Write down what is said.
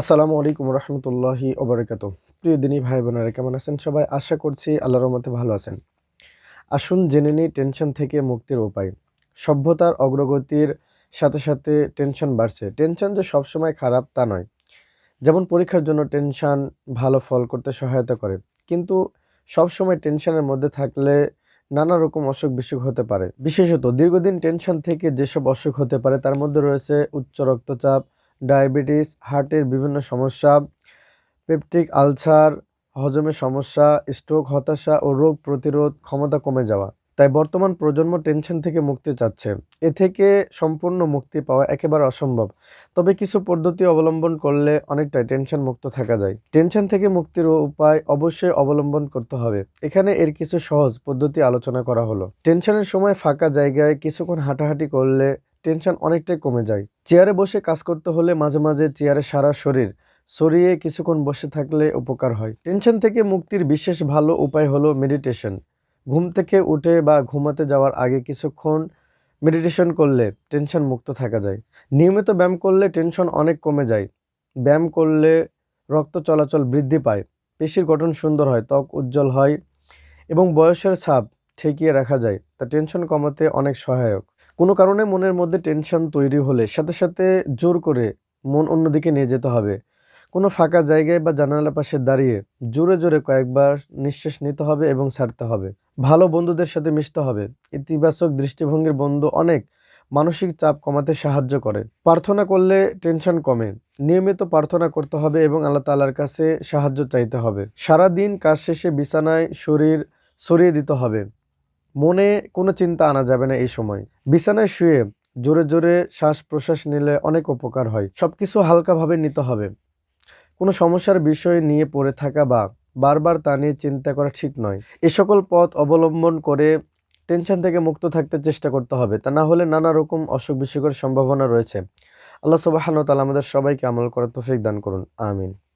আসসালামু আলাইকুম রহমতুল্লাহি ওবরাকাত। প্রিয় দিনী ভাই বোনেরা কেমন আছেন সবাই? আশা করছি আল্লাহর রহমতে ভালো আছেন। আসুন জেনে নিই টেনশন থেকে মুক্তির উপায়। সভ্যতার অগ্রগতির সাথে সাথে টেনশন বাড়ছে। টেনশন যে সবসময় খারাপ তা নয়। যেমন পরীক্ষার জন্য টেনশন ভালো ফল করতে সহায়তা করে। কিন্তু সবসময় টেনশনের মধ্যে থাকলে নানা রকম অসুখ বিসুখ হতে পারে। বিশেষত দীর্ঘদিন টেনশন থেকে যেসব অসুখ হতে পারে, তার মধ্যে রয়েছে উচ্চ রক্তচাপ ডায়াবেটিস, হার্টের বিভিন্ন সমস্যা, পেপটিক আলসার, হজমের সমস্যা, স্ট্রোক, হতাশা ও রোগ প্রতিরোধ ক্ষমতা কমে যাওয়া। তাই বর্তমান প্রজন্ম টেনশন থেকে মুক্তি চাচ্ছে। এ থেকে সম্পূর্ণ মুক্তি পাওয়া একেবারে অসম্ভব। তবে কিছু পদ্ধতি অবলম্বন করলে অনেকটাই টেনশন মুক্ত থাকা যায়। টেনশন থেকে মুক্তির উপায় অবশ্যই অবলম্বন করতে হবে। এখানে এর কিছু সহজ পদ্ধতি আলোচনা করা হলো। টেনশনের সময় ফাঁকা জায়গায় কিছুক্ষণ হাঁটাহাঁটি করলে টেনশন অনেকটাই কমে যায়। চেয়ারে বসে কাজ করতে হলে মাঝে মাঝে চেয়ারে সারা শরীর সরিয়ে কিছুক্ষণ বসে থাকলে উপকার হয়। টেনশন থেকে মুক্তির বিশেষ ভালো উপায় হলো মেডিটেশন। ঘুম থেকে উঠে বা ঘুমাতে যাওয়ার আগে কিছুক্ষণ মেডিটেশন করলে টেনশন মুক্ত থাকা যায়। নিয়মিত ব্যায়াম করলে টেনশন অনেক কমে যায়। ব্যায়াম করলে রক্ত চলাচল বৃদ্ধি পায়, পেশির গঠন সুন্দর হয়, ত্বক উজ্জ্বল হয় এবং বয়সের ছাপ ঠেকিয়ে রাখা যায়। তা টেনশন কমাতে অনেক সহায়ক। কোনো কারণে মনের মধ্যে টেনশন তৈরি হলে সাথে সাথে জোর করে মন অন্যদিকে নিয়ে যেতে হবে। কোনো ফাঁকা জায়গায় বা জানালার পাশে দাঁড়িয়ে জোরে জোরে কয়েকবার নিঃশ্বাস নিতে হবে এবং ছাড়তে হবে। ভালো বন্ধুদের সাথে মিশতে হবে। ইতিবাচক দৃষ্টিভঙ্গির বন্ধু অনেক মানসিক চাপ কমাতে সাহায্য করে। প্রার্থনা করলে টেনশন কমে। নিয়মিত প্রার্থনা করতে হবে এবং আল্লাহ তালার কাছে সাহায্য চাইতে হবে। সারা দিন কাজ শেষে বিছানায় শরীর সরিয়ে দিতে হবে। মনে কোনো চিন্তা আনা যাবে না এই সময়। বিছানায় শুয়ে জোরে জোরে শ্বাস প্রশ্বাস নিলে অনেক উপকার হয়। সব কিছু হালকাভাবে নিতে হবে। কোনো সমস্যার বিষয় নিয়ে পড়ে থাকা বা বারবার তা নিয়ে চিন্তা করা ঠিক নয়। এ সকল পথ অবলম্বন করে টেনশন থেকে মুক্ত থাকতে চেষ্টা করতে হবে। তা না হলে নানা রকম অসুখ বিসুখের সম্ভাবনা রয়েছে। আল্লাহ সুবাহান আমাদের সবাইকে আমল করার তৌফিক দান করুন। আমিন।